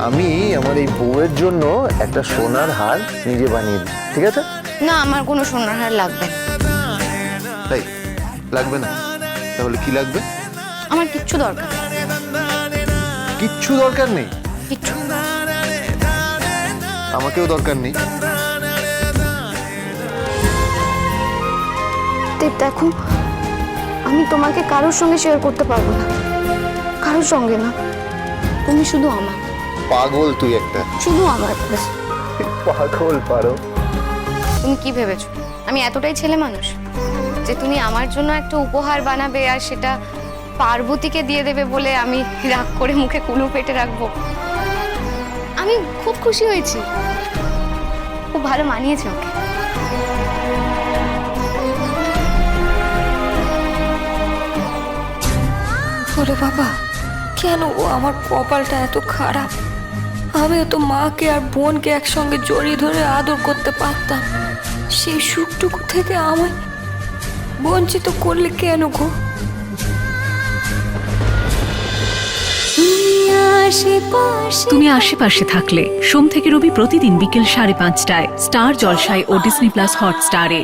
আমি আমার এই বউয়ের জন্য একটা সোনার হার নিজে বানিয়ে দিই ঠিক আছে? না আমার কোনো সোনার হার লাগবে না। তাই? লাগবে না? তাহলে কি লাগবে? আমার কিচ্ছু দরকার কিচ্ছু দরকার নেই? কিচ্ছু। আমাকেও দরকার নেই। দেব দেখো আমি তোমাকে কারোর সঙ্গে শেয়ার করতে পারব না। কারোর সঙ্গে না তুমি শুধু আমার পাগল তুই একটা। শুধু আমার। পাগল পারো। তুমি কি ভেবেছো? আমি এতটাই ছেলে মানুষ যে তুমি আমার জন্য একটা উপহার বানাবে আর সেটা পার্বতীকে দিয়ে দেবে বলে আমি রাগ করে মুখে কুলু পেটে রাখব? আমি খুব খুশি হয়েছি। খুব ভালো মানিয়েছে ওকে। ওরে বাবা কেন ও আমার কপালটা এত খারাপ? আমিও তো মাকে আর বোনকে একসঙ্গে জড়িয়ে ধরে আদর করতে পারতাম। সেই সুখটুকু থেকে আমায় বঞ্চিত করলে কেন গো? তুমি আশেপাশে থাকলে সোম থেকে রবি প্রতিদিন বিকেল সাড়ে পাঁচটায় স্টার জলসায় ও ডিসনি প্লাস হটস্টারে।